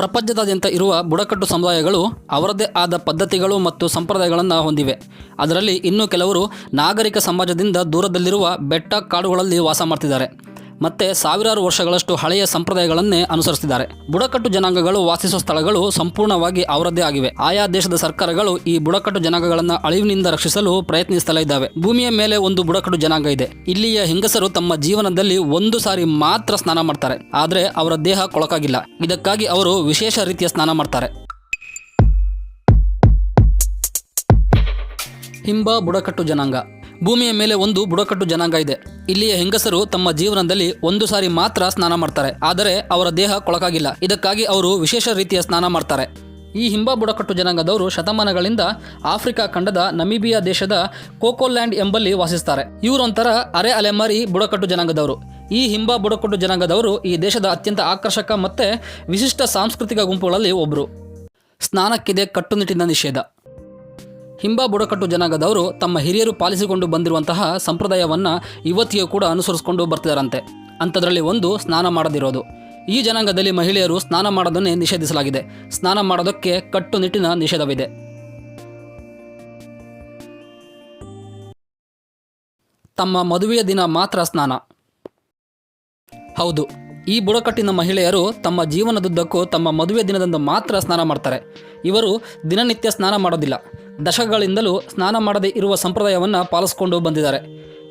ಪ್ರಪಂಚದಾದ್ಯಂತ ಇರುವ ಬುಡಕಟ್ಟು ಸಮುದಾಯಗಳು ಅವರದ್ದೇ ಆದ ಪದ್ಧತಿಗಳು ಮತ್ತು ಸಂಪ್ರದಾಯಗಳನ್ನು ಹೊಂದಿವೆ. ಅದರಲ್ಲಿ ಇನ್ನೂ ಕೆಲವರು ನಾಗರಿಕ ಸಮಾಜದಿಂದ ದೂರದಲ್ಲಿರುವ ಬೆಟ್ಟ ಕಾಡುಗಳಲ್ಲಿ ವಾಸ ಮಾಡ್ತಿದ್ದಾರೆ. ಮತ್ತೆ ಸಾವಿರಾರು ವರ್ಷಗಳಷ್ಟು ಹಳೆಯ ಸಂಪ್ರದಾಯಗಳನ್ನೇ ಅನುಸರಿಸಿದ್ದಾರೆ. ಬುಡಕಟ್ಟು ಜನಾಂಗಗಳು, ವಾಸಿಸುವ ಸ್ಥಳಗಳು ಸಂಪೂರ್ಣವಾಗಿ ಅವರದ್ದೇ ಆಗಿವೆ. ಆಯಾ ದೇಶದ ಸರ್ಕಾರಗಳು ಈ ಬುಡಕಟ್ಟು ಜನಾಂಗಗಳನ್ನು ಅಳಿವಿನಿಂದ ರಕ್ಷಿಸಲು ಪ್ರಯತ್ನಿಸುತ್ತಲೇ ಇದ್ದಾವೆ. ಭೂಮಿಯ ಮೇಲೆ ಒಂದು ಬುಡಕಟ್ಟು ಜನಾಂಗ ಇದೆ. ಇಲ್ಲಿಯ ಹೆಂಗಸರು ತಮ್ಮ ಜೀವನದಲ್ಲಿ ಒಂದು ಸಾರಿ ಮಾತ್ರ ಸ್ನಾನ ಮಾಡ್ತಾರೆ. ಆದರೆ ಅವರ ದೇಹ ಕೊಳಕಾಗಿಲ್ಲ. ಇದಕ್ಕಾಗಿ ಅವರು ವಿಶೇಷ ರೀತಿಯ ಸ್ನಾನ ಮಾಡ್ತಾರೆ. ಹಿಂಬ ಬುಡಕಟ್ಟು ಜನಾಂಗ. ಭೂಮಿಯ ಮೇಲೆ ಒಂದು ಬುಡಕಟ್ಟು ಜನಾಂಗ ಇದೆ. ಇಲ್ಲಿಯ ಹೆಂಗಸರು ತಮ್ಮ ಜೀವನದಲ್ಲಿ ಒಂದು ಸಾರಿ ಮಾತ್ರ ಸ್ನಾನ ಮಾಡ್ತಾರೆ. ಆದರೆ ಅವರ ದೇಹ ಕೊಳಕಾಗಿಲ್ಲ. ಇದಕ್ಕಾಗಿ ಅವರು ವಿಶೇಷ ರೀತಿಯ ಸ್ನಾನ ಮಾಡ್ತಾರೆ. ಈ ಹಿಂಬ ಬುಡಕಟ್ಟು ಜನಾಂಗದವರು ಶತಮಾನಗಳಿಂದ ಆಫ್ರಿಕಾ ಖಂಡದ ನಮೀಬಿಯಾ ದೇಶದ ಕೋಕೋಲ್ಯಾಂಡ್ ಎಂಬಲ್ಲಿ ವಾಸಿಸ್ತಾರೆ. ಇವರೊಂಥರ ಅರೆ ಅಲೆಮಾರಿ ಬುಡಕಟ್ಟು ಜನಾಂಗದವರು. ಈ ಹಿಂಬಾ ಬುಡಕಟ್ಟು ಜನಾಂಗದವರು ಈ ದೇಶದ ಅತ್ಯಂತ ಆಕರ್ಷಕ ಮತ್ತು ವಿಶಿಷ್ಟ ಸಾಂಸ್ಕೃತಿಕ ಗುಂಪುಗಳಲ್ಲಿ ಒಬ್ಬರು ಸ್ನಾನಕ್ಕಿದೆ ಕಟ್ಟುನಿಟ್ಟಿನ ನಿಷೇಧ. ಹಿಂಬ ಬುಡಕಟ್ಟು ಜನಾಂಗದವರು ತಮ್ಮ ಹಿರಿಯರು ಪಾಲಿಸಿಕೊಂಡು ಬಂದಿರುವಂತಹ ಸಂಪ್ರದಾಯವನ್ನು ಇವತ್ತಿಗೂ ಕೂಡ ಅನುಸರಿಸಿಕೊಂಡು ಬರ್ತಿದ್ದಾರಂತೆ ಅಂಥದ್ರಲ್ಲಿ ಒಂದು ಸ್ನಾನ ಮಾಡದಿರೋದು. ಈ ಜನಾಂಗದಲ್ಲಿ ಮಹಿಳೆಯರು ಸ್ನಾನ ಮಾಡೋದನ್ನೇ ನಿಷೇಧಿಸಲಾಗಿದೆ. ಸ್ನಾನ ಮಾಡೋದಕ್ಕೆ ಕಟ್ಟುನಿಟ್ಟಿನ ನಿಷೇಧವಿದೆ. ತಮ್ಮ ಮದುವೆಯ ದಿನ ಮಾತ್ರ ಸ್ನಾನ. ಹೌದು, ಈ ಬುಡಕಟ್ಟಿನ ಮಹಿಳೆಯರು ತಮ್ಮ ಜೀವನದುದ್ದಕ್ಕೂ ತಮ್ಮ ಮದುವೆ ದಿನದಂದು ಮಾತ್ರ ಸ್ನಾನ ಮಾಡ್ತಾರೆ. ಇವರು ದಿನನಿತ್ಯ ಸ್ನಾನ ಮಾಡೋದಿಲ್ಲ. ದಶಕಗಳಿಂದಲೂ ಸ್ನಾನ ಮಾಡದೇ ಇರುವ ಸಂಪ್ರದಾಯವನ್ನು ಪಾಲಿಸಿಕೊಂಡು ಬಂದಿದ್ದಾರೆ.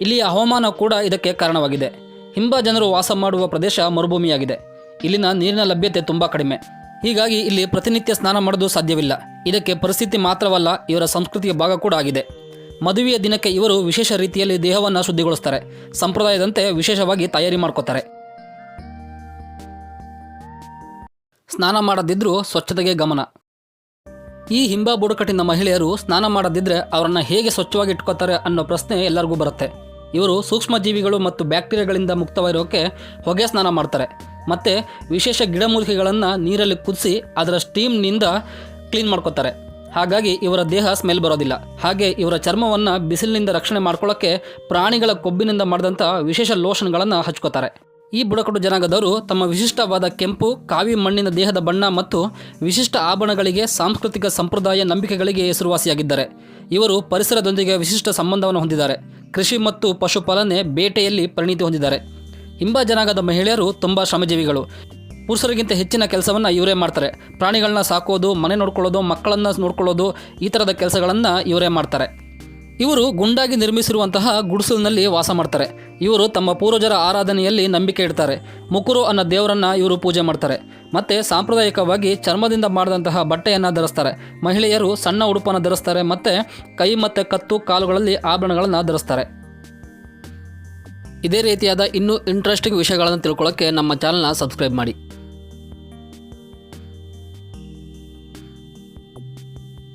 ಇಲ್ಲಿಯ ಹವಾಮಾನ ಕೂಡ ಇದಕ್ಕೆ ಕಾರಣವಾಗಿದೆ. ಹಿಂಬ ಜನರು ವಾಸ ಮಾಡುವ ಪ್ರದೇಶ ಮರುಭೂಮಿಯಾಗಿದೆ. ಇಲ್ಲಿನ ನೀರಿನ ಲಭ್ಯತೆ ತುಂಬ ಕಡಿಮೆ. ಹೀಗಾಗಿ ಇಲ್ಲಿ ಪ್ರತಿನಿತ್ಯ ಸ್ನಾನ ಮಾಡೋದು ಸಾಧ್ಯವಿಲ್ಲ. ಇದಕ್ಕೆ ಪರಿಸ್ಥಿತಿ ಮಾತ್ರವಲ್ಲ, ಇವರ ಸಂಸ್ಕೃತಿಯ ಭಾಗ ಕೂಡ ಆಗಿದೆ. ಮದುವೆಯ ದಿನಕ್ಕೆ ಇವರು ವಿಶೇಷ ರೀತಿಯಲ್ಲಿ ದೇಹವನ್ನು ಶುದ್ಧಿಗೊಳಿಸ್ತಾರೆ. ಸಂಪ್ರದಾಯದಂತೆ ವಿಶೇಷವಾಗಿ ತಯಾರಿ ಮಾಡ್ಕೋತಾರೆ. ಸ್ನಾನ ಮಾಡದಿದ್ರೂ ಸ್ವಚ್ಛತೆಗೆ ಗಮನ. ಈ ಹಿಂಬ ಬುಡಕಟ್ಟಿನ ಮಹಿಳೆಯರು ಸ್ನಾನ ಮಾಡದಿದ್ರೆ ಅವರನ್ನು ಹೇಗೆ ಸ್ವಚ್ಛವಾಗಿ ಇಟ್ಕೋತಾರೆ ಅನ್ನೋ ಪ್ರಶ್ನೆ ಎಲ್ಲರಿಗೂ ಬರುತ್ತೆ. ಇವರು ಸೂಕ್ಷ್ಮಜೀವಿಗಳು ಮತ್ತು ಬ್ಯಾಕ್ಟೀರಿಯಾಗಳಿಂದ ಮುಕ್ತವಾಗಿರೋಕ್ಕೆ ಹೊಗೆ ಸ್ನಾನ ಮಾಡ್ತಾರೆ. ಮತ್ತು ವಿಶೇಷ ಗಿಡಮೂಲಿಕೆಗಳನ್ನು ನೀರಲ್ಲಿ ಕುದಿಸಿ ಅದರ ಸ್ಟೀಮ್ನಿಂದ ಕ್ಲೀನ್ ಮಾಡ್ಕೋತಾರೆ ಹಾಗಾಗಿ ಇವರ ದೇಹ ಸ್ಮೆಲ್ ಬರೋದಿಲ್ಲ. ಹಾಗೆ ಇವರ ಚರ್ಮವನ್ನು ಬಿಸಿಲಿನಿಂದ ರಕ್ಷಣೆ ಮಾಡ್ಕೊಳ್ಳೋಕ್ಕೆ ಪ್ರಾಣಿಗಳ ಕೊಬ್ಬಿನಿಂದ ಮಾಡಿದಂಥ ವಿಶೇಷ ಲೋಷನ್ಗಳನ್ನು ಹಚ್ಕೋತಾರೆ. ಈ ಬುಡಕಟ್ಟು ಜನಾಂಗದವರು ತಮ್ಮ ವಿಶಿಷ್ಟವಾದ ಕೆಂಪು, ಕಾವಿ ಮಣ್ಣಿನ ದೇಹದ ಬಣ್ಣ ಮತ್ತು ವಿಶಿಷ್ಟ ಆಭರಣಗಳಿಗೆ ಸಾಂಸ್ಕೃತಿಕ ಸಂಪ್ರದಾಯ ನಂಬಿಕೆಗಳಿಗೆ ಹೆಸರುವಾಸಿಯಾಗಿದ್ದಾರೆ. ಇವರು ಪರಿಸರದೊಂದಿಗೆ ವಿಶಿಷ್ಟ ಸಂಬಂಧವನ್ನು ಹೊಂದಿದ್ದಾರೆ. ಕೃಷಿ ಮತ್ತು ಪಶುಪಾಲನೆ ಬೇಟೆಯಲ್ಲಿ ಪರಿಣಿತಿ ಹೊಂದಿದ್ದಾರೆ. ಹಿಂಬ ಜನಾಂಗದ ಮಹಿಳೆಯರು ತುಂಬ ಶ್ರಮಜೀವಿಗಳು. ಪುರುಷರಿಗಿಂತ ಹೆಚ್ಚಿನ ಕೆಲಸವನ್ನು ಇವರೇ ಮಾಡ್ತಾರೆ. ಪ್ರಾಣಿಗಳನ್ನ ಸಾಕೋದು, ಮನೆ ನೋಡ್ಕೊಳ್ಳೋದು, ಮಕ್ಕಳನ್ನು ನೋಡ್ಕೊಳ್ಳೋದು ಈ ಥರದ ಕೆಲಸಗಳನ್ನು ಇವರೇ ಮಾಡ್ತಾರೆ. ಇವರು ಗುಂಡಾಗಿ ನಿರ್ಮಿಸಿರುವಂತಹ ಗುಡಿಸಲಿನಲ್ಲಿ ವಾಸ ಮಾಡ್ತಾರೆ. ಇವರು ತಮ್ಮ ಪೂರ್ವಜರ ಆರಾಧನೆಯಲ್ಲಿ ನಂಬಿಕೆ ಇಡ್ತಾರೆ. ಮುಕುರು ಅನ್ನೋ ದೇವರನ್ನ ಇವರು ಪೂಜೆ ಮಾಡ್ತಾರೆ. ಮತ್ತೆ ಸಾಂಪ್ರದಾಯಿಕವಾಗಿ ಚರ್ಮದಿಂದ ಮಾಡಿದಂತಹ ಬಟ್ಟೆಯನ್ನು ಧರಿಸ್ತಾರೆ. ಮಹಿಳೆಯರು ಸಣ್ಣ ಉಡುಪನ್ನು ಧರಿಸ್ತಾರೆ ಮತ್ತು ಕೈ ಮತ್ತು ಕತ್ತು ಕಾಲುಗಳಲ್ಲಿ ಆಭರಣಗಳನ್ನು ಧರಿಸ್ತಾರೆ. ಇದೇ ರೀತಿಯಾದ ಇನ್ನೂ ಇಂಟ್ರೆಸ್ಟಿಂಗ್ ವಿಷಯಗಳನ್ನು ತಿಳ್ಕೊಳ್ಳೋಕ್ಕೆ ನಮ್ಮ ಚಾನಲ್ನ ಸಬ್ಸ್ಕ್ರೈಬ್ ಮಾಡಿ.